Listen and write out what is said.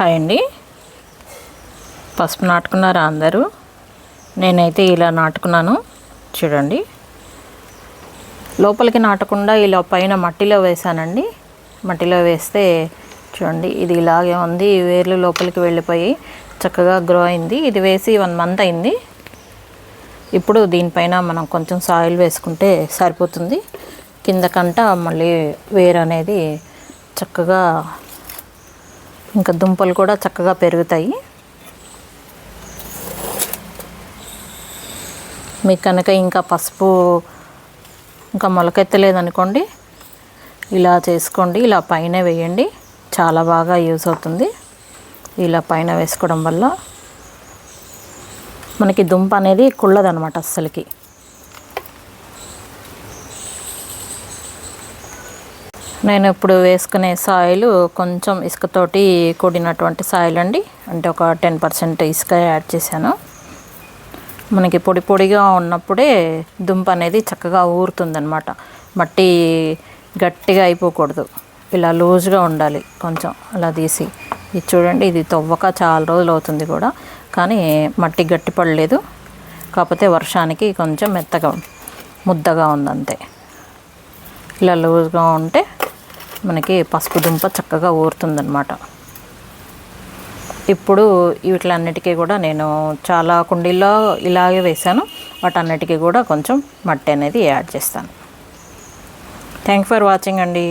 Hi అండి. పసుపు నాటుకున్నారా అందరూ? నేనైతే ఇలా నాటుకున్నాను. చూడండి. లోపలికి నాటకుండా ఇలా పైన మట్టిలో వేసానండి మట్టిలో వేస్తే చూడండి ఇది ఇలాగే ఉంది. వేర్లు లోపలికి వెళ్ళిపోయి చక్కగా గ్రో అయింది. ఇది వేసి వన్ మంత్ అయింది. ఇప్పుడు దీనిపైన మనం కొంచెం సాయిల్ వేసుకుంటే సరిపోతుంది. కిందకంట మళ్ళీ వేర్ అనేది చక్కగా ఇంకా దుంపలు కూడా చక్కగా పెరుగుతాయి. మీకు కనుక ఇంకా పసుపు ఇంకా మొలకెత్తలేదనుకోండి ఇలా చేసుకోండి. ఇలా పైన వేయండి. చాలా బాగా యూస్ అవుతుంది. ఇలా పైన వేసుకోవడం వల్ల మనకి దుంప అనేది కుళ్ళదనమాట అస్సలకి. నేను ఇప్పుడు వేసుకునే సాయిల్ కొంచెం ఇసుకతోటి కూడినటువంటి సాయిల్ అండి అంటే ఒక టెన్ పర్సెంట్ ఇసుక యాడ్ చేశాను. మనకి పొడి పొడిగా ఉన్నప్పుడే దుంప అనేది చక్కగా ఊరుతుందనమాట మట్టి గట్టిగా అయిపోకూడదు. ఇలా లూజ్గా ఉండాలి కొంచెం అలా తీసి. ఇది చూడండి ఇది తవ్వక చాలా రోజులు అవుతుంది కూడా. కానీ మట్టి గట్టి పడలేదు. కాకపోతే వర్షానికి కొంచెం మెత్తగా ముద్దగా ఉందంతే. ఇలా లూజ్గా ఉంటే మనకి పసుపు దుంప చక్కగా ఊరుతుందనమాట ఇప్పుడు వీటిలన్నిటికీ కూడా నేను చాలా కుండీల్లో ఇలాగే వేసాను వాటన్నిటికీ కూడా కొంచెం మట్టి అనేది యాడ్ చేస్తాను. థ్యాంక్ ఫర్ వాచింగ్ అండి.